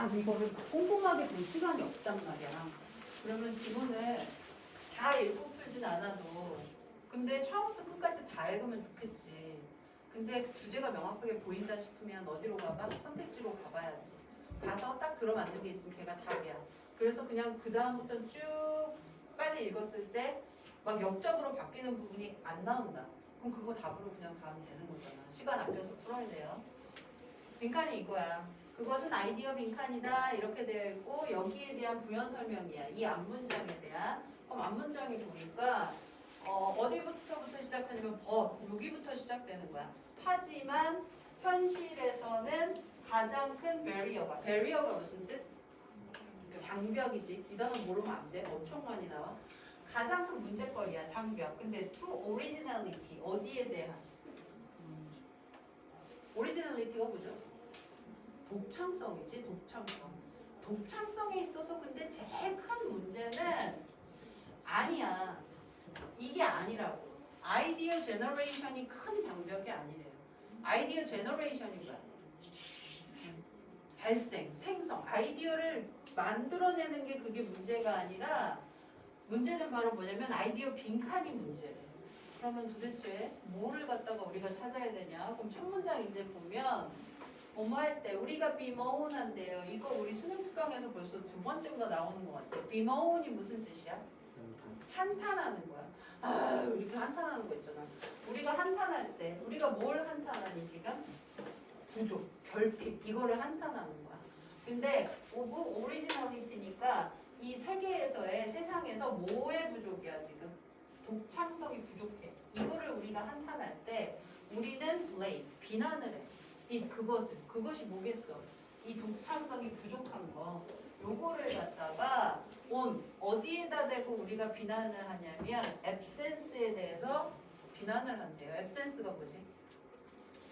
다 이거를 꼼꼼하게 볼 시간이 없단 말이야. 그러면 지문을 다 읽고 풀진 않아도 근데 처음부터 끝까지 다 읽으면 좋겠지. 근데 주제가 명확하게 보인다 싶으면 어디로 가봐? 선택지로 가봐야지. 가서 딱 들어맞는 게 있으면 걔가 답이야. 그래서 그냥 그 다음부터 쭉 빨리 읽었을 때 막 역적으로 바뀌는 부분이 안 나온다. 그럼 그거 답으로 그냥 가면 되는 거잖아. 시간 아껴서 풀어야 돼요. 빈칸이 이거야. 그것은 아이디어 빈칸이다 이렇게 되어 있고 여기에 대한 부연 설명이야. 이 앞문장에 대한. 그럼 앞문장이 보니까 어, 어디부터부터 시작하냐면 법 여기부터 시작되는 거야. 하지만 현실에서는 가장 큰 베리어가 베리어가 무슨 뜻? 장벽이지. 이 단어 모르면 안 돼. 엄청 많이 나와. 가장 큰 문제거리야 장벽. 근데 to originality 어디에 대한? 오리지널리티가 뭐죠? 독창성이지 독창성. 독창성에 있어서 근데 제일 큰 문제는 아니야. 이게 아니라고. 아이디어 제너레이션이 큰 장벽이 아니래요. 아이디어 제너레이션이 뭐야? 발생, 생성, 아이디어를 만들어내는 게 그게 문제가 아니라 문제는 바로 뭐냐면 아이디어 빈칸이 문제래. 그러면 도대체 뭐를 갖다가 우리가 찾아야 되냐? 그럼 첫 문장 이제 보면 뭐뭐 할 때 우리가 비머운한데요. 이거 우리 수능 특강에서 벌써 두 번째가 나오는 것 같아요. 비머운이 무슨 뜻이야? 한탄하는 거야. 아, 우리가 한탄하는 거 있잖아. 우리가 한탄할 때 우리가 뭘 한탄하니 지금? 부족, 결핍 이거를 한탄하는 거야. 근데 오브 오리지널리티니까 이 세계에서의 세상에서 뭐의 부족이야 지금? 독창성이 부족해. 이거를 우리가 한탄할 때 우리는 blame, 비난을 해. 이 그것을 그것이 뭐겠어? 이 독창성이 부족한 거. 요거를 갖다가 온 어디에다 대고 우리가 비난을 하냐면 absence에 대해서 비난을 한대요. absence가 뭐지?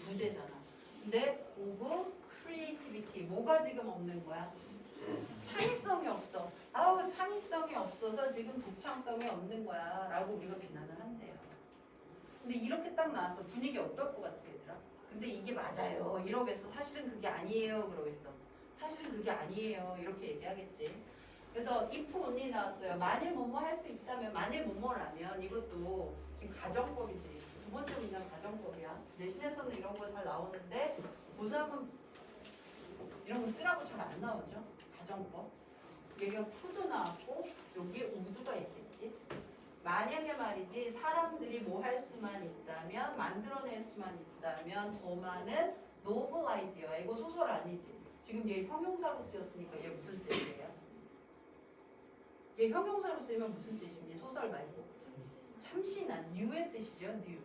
무죄잖아. 근데 오브 creativity 뭐가 지금 없는 거야? 창의성이 없어. 아우 창의성이 없어서 지금 독창성이 없는 거야 라고 우리가 비난을 한대요. 근데 이렇게 딱 나와서 분위기 어떨 것 같아 얘들아? 근데 이게 맞아요 이러겠어. 사실은 그게 아니에요 그러겠어. 사실은 그게 아니에요 이렇게 얘기하겠지. 그래서 if only 나왔어요. 만일 뭐뭐 할 수 있다면 만일 뭐뭐라면 이것도 지금 가정법이지. 두 번째 문장 가정법이야. 내신에서는 이런 거 잘 나오는데 고3은 이런 거 쓰라고 잘 안 나오죠. 가정법. 여기가 쿠도 나왔고 여기에 우드가 있겠지. 만약에 말이지 사람들이 뭐 할 수만 있다면 만들어낼 수만 있다면 더 많은 노블 아이디어. 이거 소설 아니지. 지금 얘 형용사로 쓰였으니까 얘 무슨 뜻이에요? 얘 형용사로 쓰면 무슨 뜻이니? 소설 말고 참신한 뉴의 뜻이죠. 뉴.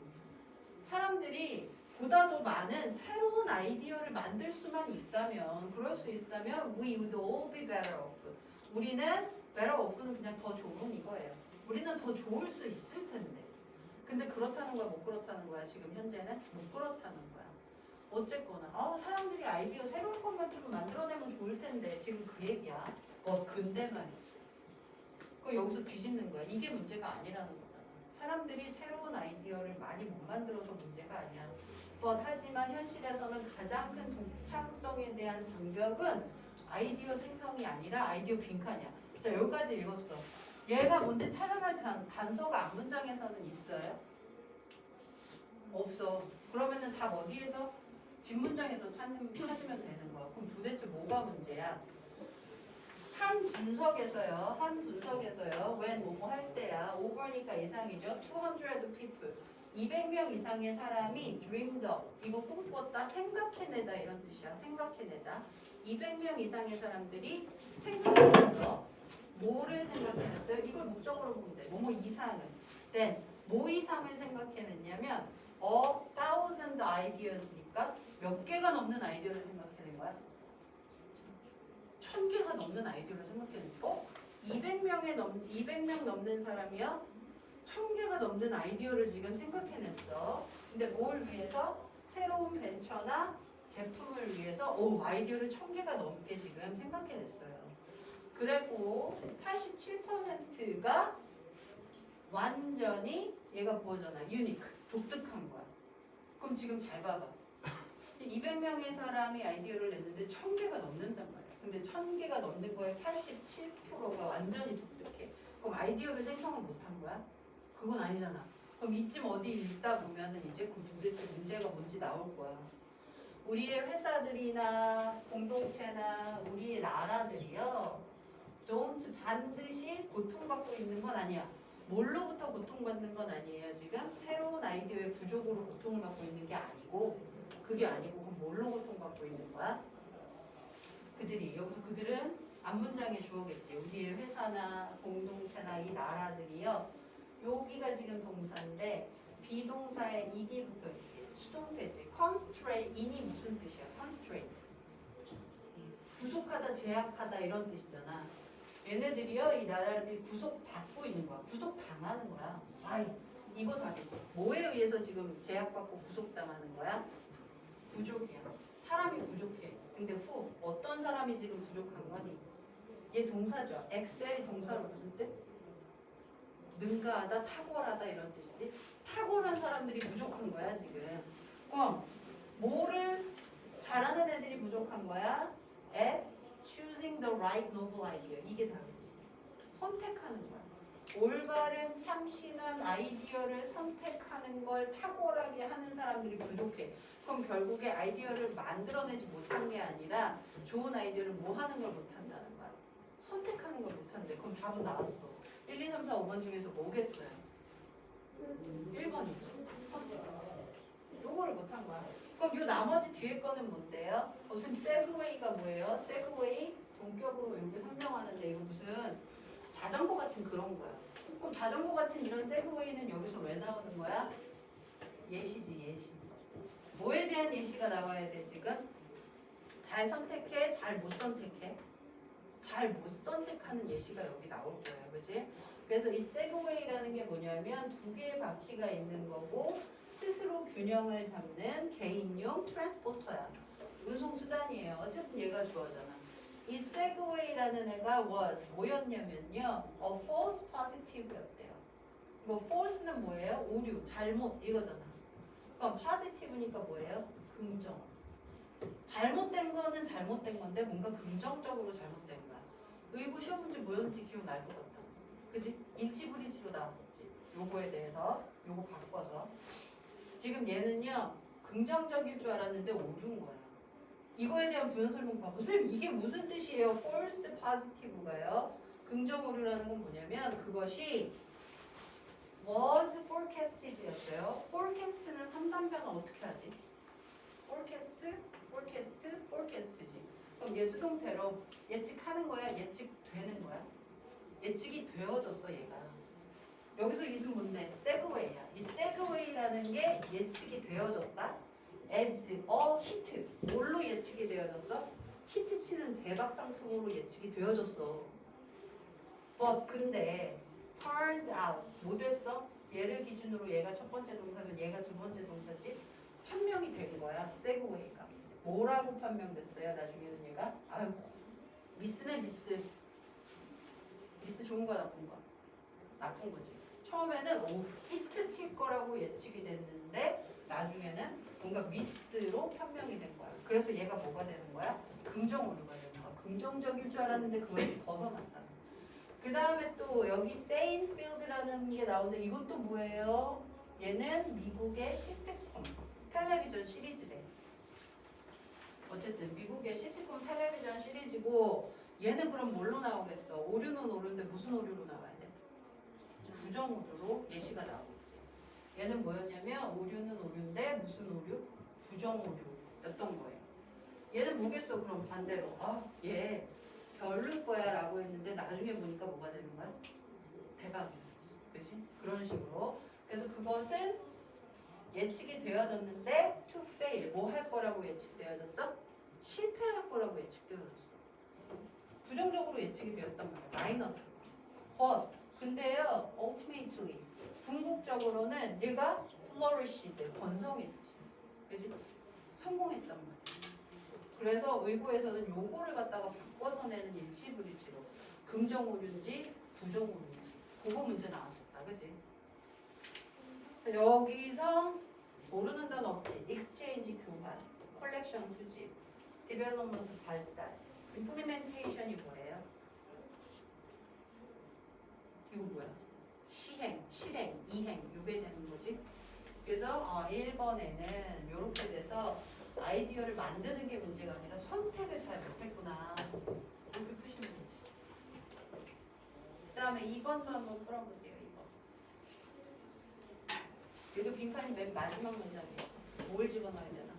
사람들이 보다 더 많은 새로운 아이디어를 만들 수만 있다면 그럴 수 있다면 we would all be better off. 우리는 better off는 그냥 더 좋은 이거예요. 우리는 더 좋을 수 있을 텐데. 근데 그렇다는 거야, 못 그렇다는 거야. 지금 현재는 못 그렇다는 거야. 어쨌거나, 아 사람들이 아이디어 새로운 것 같은 거 만들어내면 좋을 텐데 지금 그 얘기야. 어, 근데 말이지. 그 여기서 뒤집는 거야. 이게 문제가 아니라는 거잖아. 사람들이 새로운 아이디어를 많이 못 만들어서 문제가 아니야. but 하지만 현실에서는 가장 큰 독창성에 대한 장벽은 아이디어 생성이 아니라 아이디어 빈칸이야. 자 여기까지 읽었어. 얘가 뭔지 찾아갈 단, 단서가 앞문장에서는 있어요? 없어. 그러면은 답 어디에서? 뒷문장에서 찾는, 찾으면 되는 거야. 그럼 도대체 뭐가 문제야? 한 분석에서요. 한 분석에서요. when 뭐뭐 할 때야. over니까 이상이죠. 200 people. 200명 이상의 사람이 dreamed up. 이거 꿈꿨다, 생각해내다 이런 뜻이야. 생각해내다. 200명 이상의 사람들이 생각해냈어. 뭐를 생각해냈어요? 이걸 목적으로 보면 돼. 뭐뭐 이상을. then 뭐 이상을 생각해냈냐면 a thousand ideas니까 몇 개가 넘는 아이디어를 생각해낸 거야? 천 개가 넘는 아이디어를 생각해냈고 어? 200명에 넘 200명 넘는 사람이요. 천 개가 넘는 아이디어를 지금 생각해냈어. 근데 뭘 위해서? 새로운 벤처나 제품을 위해서 오 아이디어를 천 개가 넘게 지금 생각해냈어요. 그리고 87%가 완전히 얘가 뭐잖아 유니크 독특한 거야. 그럼 지금 잘 봐봐. 200명의 사람이 아이디어를 냈는데 천 개가 넘는단 말이야. 근데 1000개가 넘는 거에 87%가 완전히 독특해. 그럼 아이디어를 생성을 못한 거야? 그건 아니잖아. 그럼 이쯤 어디 읽다 보면은 이제 그 도대체 문제가 뭔지 나올 거야. 우리의 회사들이나 공동체나 우리의 나라들이요. Don't 반드시 고통받고 있는 건 아니야. 뭘로부터 고통받는 건 아니에요. 지금 새로운 아이디어의 부족으로 고통을 받고 있는 게 아니고 그게 아니고 그럼 뭘로 고통받고 있는 거야? 그들이 여기서 그들은 앞문장의 주어겠지. 우리의 회사나 공동체나 이 나라들이요. 여기가 지금 동사인데 비동사에 ed이 붙어 있지. 수동태지. constrain이 무슨 뜻이야? constrain. 구속하다, 제약하다 이런 뜻이잖아. 얘네들이요, 이 나라들이 구속받고 있는 거야. 구속당하는 거야. 와이. 이거 다르지. 뭐에 의해서 지금 제약받고 구속당하는 거야? 부족이야. 사람이 부족해. 근데 후 어떤 사람이 지금 부족한 거니? 얘 동사죠. 엑셀이 동사로 무슨 뜻? 능가하다, 탁월하다 이런 뜻이지. 탁월한 사람들이 부족한 거야 지금. 그럼 뭐를 잘하는 애들이 부족한 거야? At choosing the right noble idea. 이게 다르지. 선택하는 거야. 올바른 참신한 아이디어를 선택하는 걸 탁월하게 하는 사람들이 부족해. 그럼 결국에 아이디어를 만들어내지 못한 게 아니라 좋은 아이디어를 뭐 하는 걸 못한다는 거야. 선택하는 걸 못한대. 그럼 답은 나왔어. 1, 2, 3, 4, 5번 중에서 뭐겠어요? 1번이지. 선택. 요거를 못한 거야. 그럼 요 나머지 뒤에 거는 뭔데요? 어, 선생님 세그웨이가 뭐예요? 세그웨이 동격으로 여기 설명하는데 이거 무슨 자전거 같은 그런 거야. 그럼 자전거 같은 이런 세그웨이는 여기서 왜 나오는 거야? 예시지 예시. 뭐에 대한 예시가 나와야 돼 지금? 잘 선택해, 잘 못 선택해. 잘 못 선택하는 예시가 여기 나올 거예요, 그지? 그래서 이 세그웨이라는 게 뭐냐면 두 개의 바퀴가 있는 거고 균형을 잡는 개인용 트랜스포터야. 운송 수단이에요. 어쨌든 얘가 주어잖아. 이 세그웨이라는 애가 was 뭐였냐면요, a false positive였대요. 뭐 false는 뭐예요? 오류, 잘못 이거잖아. 그럼 positive니까 뭐예요? 긍정. 잘못된 거는 잘못된 건데 뭔가 긍정적으로 잘못된 거야. 의구 시험 문제 뭐였는지 기억날 것 같다. 그지? 일치불일치로 나왔었지. 요거에 대해서 요거 바꿔서 지금 얘는요 긍정적일 줄 알았는데 오류인 거야. 이거에 대한 부연 설명 봐. 선생님 이게 무슨 뜻이에요? false positive가요. 긍정 오류라는 건 뭐냐면 그것이 was forecasted였어요. forecast는 3단변은 어떻게 하지? forecast, forecast, forecast지. 그럼 얘 수동태로 예측하는 거야? 예측되는 거야? 예측이 되어졌어 얘가. 여기서 이은 뭔데? 세그웨이야. 이 세그웨이라는 게 예측이 되어졌다. as a hit. 뭘로 예측이 되어졌어? 히트 치는 대박 상품으로 예측이 되어졌어. but 근데 turned out 뭐 됐어? 얘를 기준으로 얘가 첫 번째 동사면 얘가 두 번째 동사지 판명이 된 거야. 세그웨이가. 뭐라고 판명됐어요? 나중에는 얘가 아유 미스네 미스. 미스 좋은 거야 나쁜 거야? 나쁜 거지. 처음에는 오 히트 칠 거라고 예측이 됐는데 나중에는 뭔가 미스로 판명이 된 거야. 그래서 얘가 뭐가 되는 거야? 긍정 오류가 되는 거야. 긍정적일 줄 알았는데 그것이 벗어났잖아. 그 다음에 또 여기 세인필드라는 게 나오는데 이것도 뭐예요? 얘는 미국의 시트콤 텔레비전 시리즈래. 어쨌든 미국의 시트콤 텔레비전 시리즈고 얘는 그럼 뭘로 나오겠어? 오류는 오류인데 무슨 오류로 나와야 돼? 부정 오류로 예시가 나오겠지. 얘는 뭐였냐면 오류는 오류인데 무슨 오류? 부정 오류였던 거예요. 얘는 뭐겠어? 그럼 반대로 아얘 별로일 거야 라고 했는데 나중에 보니까 뭐가 되는 거야? 대박이지. 그치? 그런 식으로. 그래서 그것은 예측이 되어졌는데 to fail 뭐 할 거라고 예측되어졌어? 실패할 거라고 예측되어졌어. 부정적으로 예측이 되었단 말이야. 마이너스. but 근데요 ultimately 궁극적으로는 얘가 flourished 번성했지. 그지? 성공했단 말이야. 그래서 의고에서는 요거를 갖다가 바꿔서 내는 일치불일치로 긍정 오류인지 부정 오류인지 그거 문제 나왔었다. 그지? 여기서 모르는 단어 없지. exchange 교환, 컬렉션 수집, 디벨롭먼트 발달, 임플리멘 이거 뭐야? 시행, 실행, 이행 요게 되는 거지. 그래서 어, 1번에는 이렇게 돼서 아이디어를 만드는 게 문제가 아니라 선택을 잘 못했구나. 이렇게 푸시면 되지. 그 다음에 2번도 한번 풀어보세요. 2번. 여기 빈칸이 맨 마지막 문장이에요. 뭘 집어넣어야 되나?